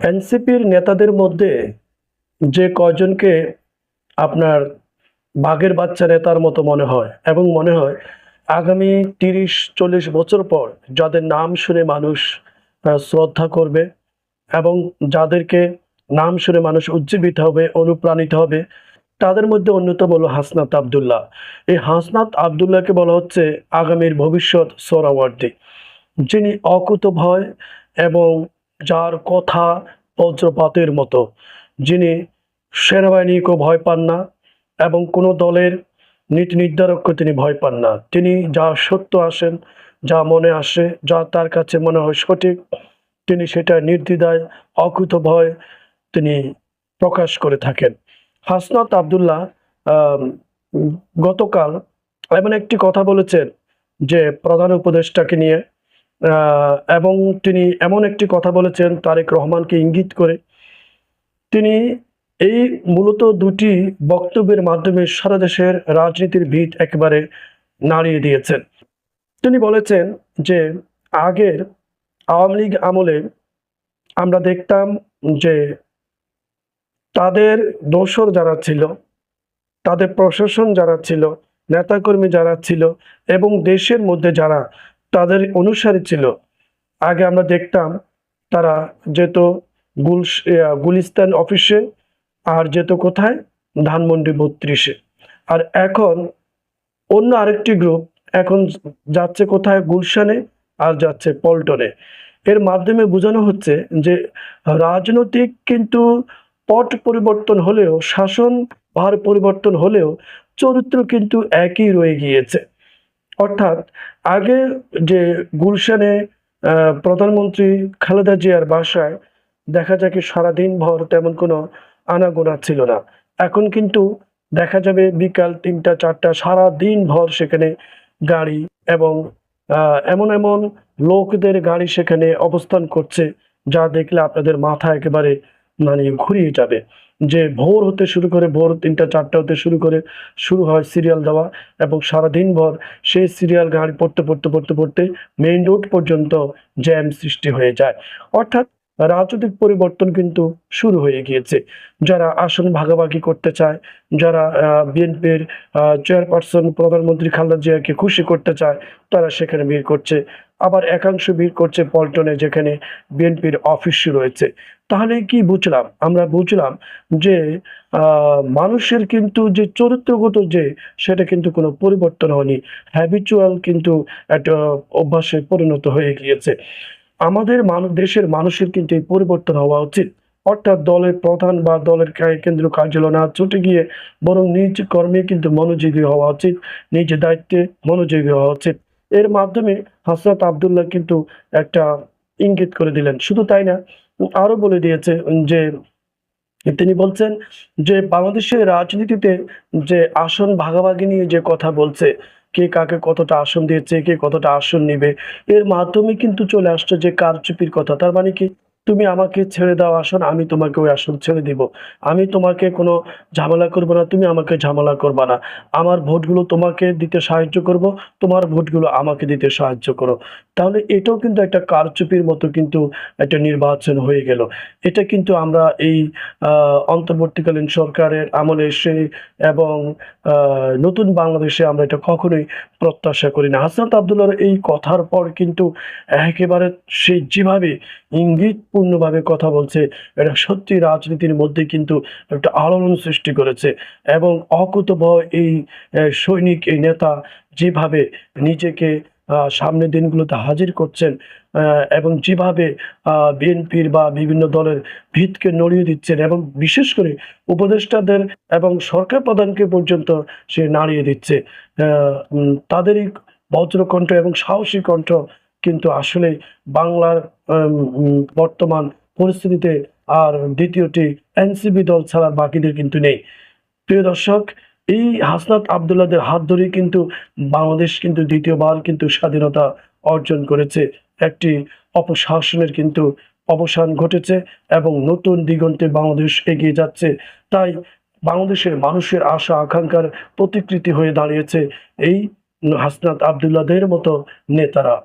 এনসিপির নেতাদের মধ্যে যে কয়জনকে আপনার বাঘের বাচ্চা নেতার মতো মনে হয় এবং মনে হয় আগামী তিরিশ, চল্লিশ বছর পর যাদের নাম শুনে মানুষ শ্রদ্ধা করবে এবং যাদেরকে নাম শুনে মানুষ উজ্জীবিত হবে, অনুপ্রাণিত হবে, তাদের মধ্যে অন্যতম হলো হাসনাত আবদুল্লাহ। এই হাসনাত আবদুল্লাহকে বলা হচ্ছে আগামীর ভবিষ্যৎ সোরাওয়ার্দী। যিনি অকুত ভয় এবং যার কথা বজ্রপাতের মতো, যিনি সেনাবাহিনীকেও ভয় পান না এবং কোনো দলের নীতি নির্ধারককে তিনি ভয় পান না। তিনি যা সত্য আসেন যা মনে আসে, যা তার কাছে মনে হয় সঠিক, তিনি সেটা নির্দ্বিধায়, অকুত ভয় তিনি প্রকাশ করে থাকেন। হাসনাত আবদুল্লাহ গতকাল এমন একটি কথা বলেছেন যে প্রধান উপদেষ্টাকে নিয়ে এবং তিনি এমন একটি কথা বলেছেন, তারেক রহমানকে ইঙ্গিত করে। তিনি এই মূলত দুটি বক্তব্যের মাধ্যমে সারা দেশের রাজনীতির ভিত একেবারে নাড়িয়ে দিয়েছেন। তিনি বলেছেন যে, আগের আওয়ামী লীগ আমলে আমরা দেখতাম যে, তাদের দোসর যারা ছিল, তাদের প্রশাসন যারা ছিল, নেতাকর্মী যারা ছিল, এবং দেশের মধ্যে যারা তাদের অনুসারী ছিল। আগে আমরা দেখতাম তারা যেত গুল গুলিস্তান অফিসে আর যেত কোথায়? ধানমন্ডি বত্রিশে। আর এখন অন্য আরেকটি গ্রুপ এখন যাচ্ছে কোথায়? গুলশানে আর যাচ্ছে পল্টনে। এর মাধ্যমে বোঝানো হচ্ছে যে রাজনৈতিক কিন্তু পট পরিবর্তন হলেও, শাসন ভার পরিবর্তন হলেও চরিত্র কিন্তু একই রয়ে গিয়েছে। অর্থাৎ আগে যে গুলশানে প্রধানমন্ত্রী খালেদা জিয়ার বাসায় দেখা যায় কি সারাদিন ভর তেমন কোনো আনাগোনা ছিল না। এখন কিন্তু দেখা যাবে বিকাল তিনটা, চারটা, সারা দিন ভর সেখানে গাড়ি এবং এমন এমন লোকদের গাড়ি সেখানে অবস্থান করছে যা দেখলে আপনাদের মাথা একেবারে মানে ঘুরিয়ে যাবে। যে ভোর হতে শুরু করে ভোর তিনটা, চারটা হতে শুরু করে শুরু হয় সিরিয়াল দেওয়া এবং সারাদিন ভর সেই সিরিয়াল গাড়ি পড়তে পড়তে পড়তে পড়তে মেইন রোড পর্যন্ত জ্যাম সৃষ্টি হয়ে যায়। অর্থাৎ রাজনৈতিক পরিবর্তন কিন্তু শুরু হয়ে গিয়েছে। যারা আসন ভাগাভাগি করতে চায়, যারা বিএনপির চেয়ারপারসন প্রধানমন্ত্রী খালেদা জিয়াকে খুশি করতে চায়, তারা সেখানে ভিড় করছে। আবার একাংশ ভিড় করছে পল্টনে যেখানে বিএনপির অফিস রয়েছে তাহলে কি বুঝলাম? আমরা বুঝলাম যে মানুষের কিন্তু যে চরিত্রগত যে, সেটা কিন্তু কোনো পরিবর্তন হয়নি। হ্যাবিচুয়াল কিন্তু একটা অভ্যাসে পরিণত হয়ে গিয়েছে। আমাদের মানুষ দেশের মানুষের কিন্তু এই পরিবর্তন হওয়া উচিত। অর্থাৎ দলের প্রধান বা দলের কা- কেন্দ্রীয় কার্যালয় না ছুটে গিয়ে বরং নিজ কর্মে কিন্তু মনোযোগী হওয়া উচিত, নিজ দায়িত্বে মনোযোগী হওয়া উচিত। এর মাধ্যমে হাসরাত আবদুল্লাহ কিন্তু একটা ইঙ্গিত করে দিলেন। শুধু তাই না, আরও বলে দিয়েছে যে, তিনি বলছেন যে, বাংলাদেশের রাজনীতিতে যে আসন ভাগাভাগি নিয়ে যে কথা বলছে কে কাকে কতটা আসন দিয়েছে, কে কতটা আসন নিবে, এর মাধ্যমে কিন্তু চলে আসছে যে কারচুপির কথা, তার মানে কি? তুমি আমাকে ছেড়ে দাও, আসন, আমি তোমাকে ওই আসন ছেড়ে দিব। আমি তোমাকে কোনো ঝামেলা করব না, তুমি আমাকে ঝামেলা করবা না। আমার ভোটগুলো তোমাকে দিতে সাহায্য করব, তোমার ভোটগুলো আমাকে দিতে সাহায্য করো। তাহলে এটাও কিন্তু একটা কারচুপির মতো কিন্তু একটা নির্বাচন হয়ে গেল। এটা কিন্তু আমরা এই অন্তর্বর্তীকালীন সরকারের আমলে এসে এবং নতুন বাংলাদেশে আমরা এটা কখনোই প্রত্যাশা করি না। হাসনাত আবদুল্লাহর এই কথার পর কিন্তু একেবারে সে যেভাবে ইঙ্গিতপূর্ণভাবে কথা বলছে। এটা সত্যি রাজনীতির মধ্যে কিন্তু একটা আলোড়ন সৃষ্টি করেছে এবং অকুতভয় এই সৈনিক এই নেতা যেভাবে নিজেকে আহ, সামনের দিনগুলোতে হাজির করছেন এবং যেভাবে বিএনপির বা বিভিন্ন দলের ভিতকে নড়িয়ে দিচ্ছেন এবং বিশেষ করে উপদেষ্টাদের এবং সরকার প্রধানকে পর্যন্ত সে নাড়িয়ে দিচ্ছে। তাদেরই বজ্রকণ্ঠ এবং সাহসী কণ্ঠ কিন্তু আসলে বাংলার বর্তমান পরিস্থিতিতে আর দ্বিতীয়টি এনসিপি দল ছাড়া বাকিদের কিন্তু নেই। প্রিয় দর্শক, এই হাসনাত আবদুল্লাদের হাত ধরেই কিন্তু বাংলাদেশ কিন্তু দ্বিতীয়বার কিন্তু স্বাধীনতা অর্জন করেছে। একটি অপশাসনের কিন্তু অবসান ঘটেছে এবং নতুন দিগন্তে বাংলাদেশ এগিয়ে যাচ্ছে। তাই বাংলাদেশের মানুষের আশা, আকাঙ্ক্ষার প্রতিকৃতি হয়ে দাঁড়িয়েছে এই হাসনাত আবদুল্লাদের মতো নেতারা।